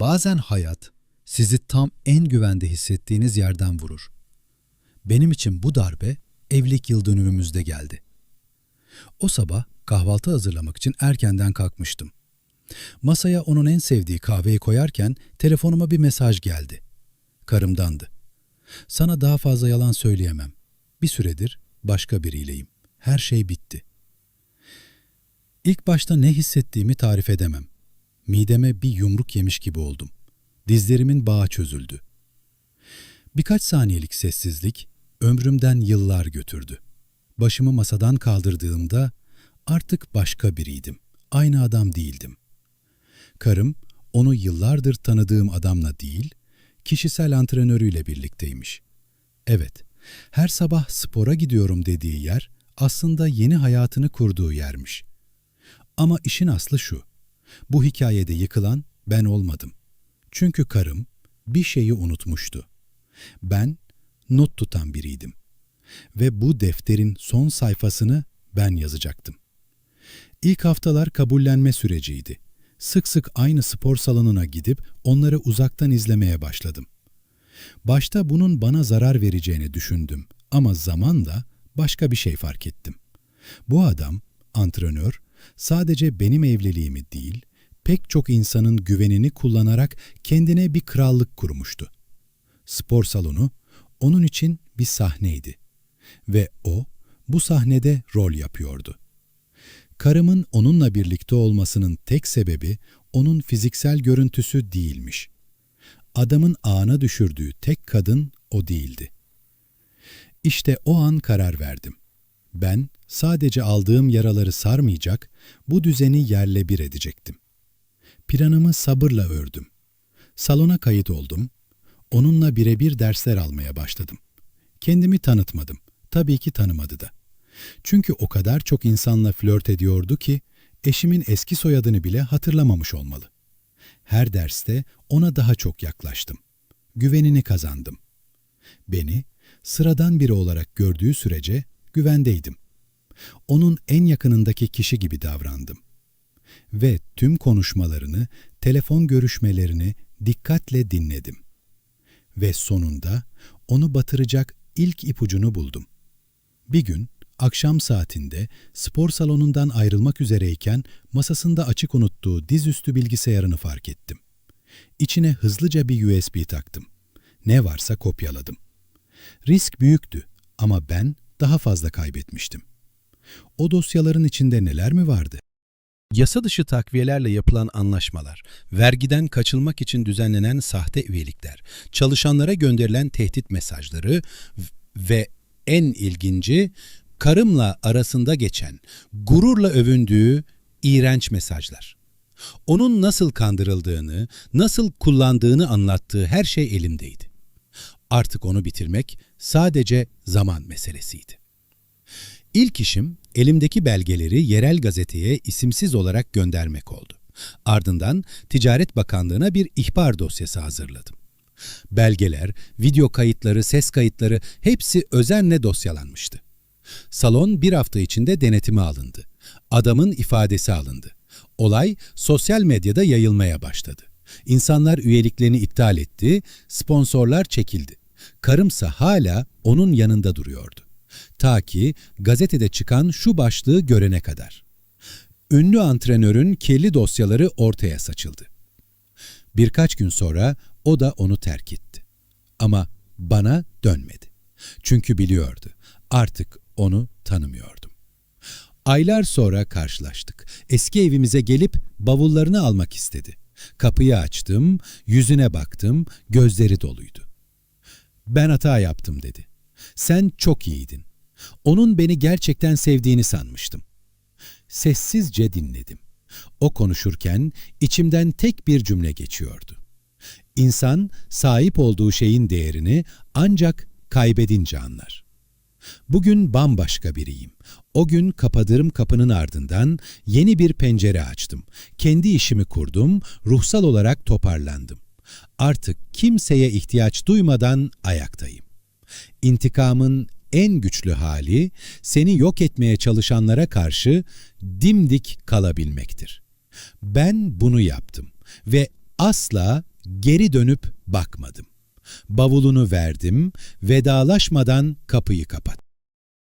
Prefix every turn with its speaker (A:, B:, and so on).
A: Bazen hayat sizi tam en güvende hissettiğiniz yerden vurur. Benim için bu darbe evlilik yıl dönümümüzde geldi. O sabah kahvaltı hazırlamak için erkenden kalkmıştım. Masaya onun en sevdiği kahveyi koyarken telefonuma bir mesaj geldi. Karımdandı. Sana daha fazla yalan söyleyemem. Bir süredir başka biriyleyim. Her şey bitti. İlk başta ne hissettiğimi tarif edemem. Mideme bir yumruk yemiş gibi oldum. Dizlerimin bağı çözüldü. Birkaç saniyelik sessizlik ömrümden yıllar götürdü. Başımı masadan kaldırdığımda artık başka biriydim. Aynı adam değildim. Karım onu yıllardır tanıdığım adamla değil, kişisel antrenörüyle birlikteymiş. Evet, her sabah spora gidiyorum dediği yer aslında yeni hayatını kurduğu yermiş. Ama işin aslı şu. Bu hikayede yıkılan ben olmadım. Çünkü karım bir şeyi unutmuştu. Ben not tutan biriydim. Ve bu defterin son sayfasını ben yazacaktım. İlk haftalar kabullenme süreciydi. Sık sık aynı spor salonuna gidip onları uzaktan izlemeye başladım. Başta bunun bana zarar vereceğini düşündüm ama zamanla başka bir şey fark ettim. Bu adam, antrenör, sadece benim evliliğimi değil, pek çok insanın güvenini kullanarak kendine bir krallık kurmuştu. Spor salonu onun için bir sahneydi ve o bu sahnede rol yapıyordu. Karımın onunla birlikte olmasının tek sebebi onun fiziksel görüntüsü değilmiş. Adamın ağına düşürdüğü tek kadın o değildi. İşte o an karar verdim. Ben sadece aldığım yaraları sarmayacak, bu düzeni yerle bir edecektim. Planımı sabırla ördüm. Salona kayıt oldum. Onunla birebir dersler almaya başladım. Kendimi tanıtmadım. Tabii ki tanımadı da. Çünkü o kadar çok insanla flört ediyordu ki eşimin eski soyadını bile hatırlamamış olmalı. Her derste ona daha çok yaklaştım. Güvenini kazandım. Beni sıradan biri olarak gördüğü sürece güvendeydim. Onun en yakınındaki kişi gibi davrandım. Ve tüm konuşmalarını, telefon görüşmelerini dikkatle dinledim. Ve sonunda onu batıracak ilk ipucunu buldum. Bir gün akşam saatinde spor salonundan ayrılmak üzereyken masasında açık unuttuğu dizüstü bilgisayarını fark ettim. İçine hızlıca bir USB taktım. Ne varsa kopyaladım. Risk büyüktü ama ben daha fazla kaybetmiştim. O dosyaların içinde neler mi vardı? Yasa dışı takviyelerle yapılan anlaşmalar, vergiden kaçılmak için düzenlenen sahte üyelikler, çalışanlara gönderilen tehdit mesajları ve en ilginci karımla arasında geçen, gururla övündüğü iğrenç mesajlar. Onun nasıl kandırıldığını, nasıl kullandığını anlattığı her şey elimdeydi. Artık onu bitirmek sadece zaman meselesiydi. İlk işim elimdeki belgeleri yerel gazeteye isimsiz olarak göndermek oldu. Ardından Ticaret Bakanlığı'na bir ihbar dosyası hazırladım. Belgeler, video kayıtları, ses kayıtları hepsi özenle dosyalanmıştı. Salon bir hafta içinde denetime alındı. Adamın ifadesi alındı. Olay sosyal medyada yayılmaya başladı. İnsanlar üyeliklerini iptal etti, sponsorlar çekildi. Karımsa hala onun yanında duruyordu. Ta ki gazetede çıkan şu başlığı görene kadar. Ünlü antrenörün kirli dosyaları ortaya saçıldı. Birkaç gün sonra o da onu terk etti. Ama bana dönmedi. Çünkü biliyordu. Artık onu tanımıyordum. Aylar sonra karşılaştık. Eski evimize gelip bavullarını almak istedi. Kapıyı açtım, yüzüne baktım, gözleri doluydu. Ben hata yaptım dedi. Sen çok iyiydin. Onun beni gerçekten sevdiğini sanmıştım. Sessizce dinledim. O konuşurken içimden tek bir cümle geçiyordu. İnsan sahip olduğu şeyin değerini ancak kaybedince anlar. Bugün bambaşka biriyim. O gün kapadığım kapının ardından yeni bir pencere açtım. Kendi işimi kurdum, ruhsal olarak toparlandım. Artık kimseye ihtiyaç duymadan ayaktayım. İntikamın en güçlü hali seni yok etmeye çalışanlara karşı dimdik kalabilmektir. Ben bunu yaptım ve Asla geri dönüp bakmadım. Bavulunu verdim, vedalaşmadan kapıyı kapattım.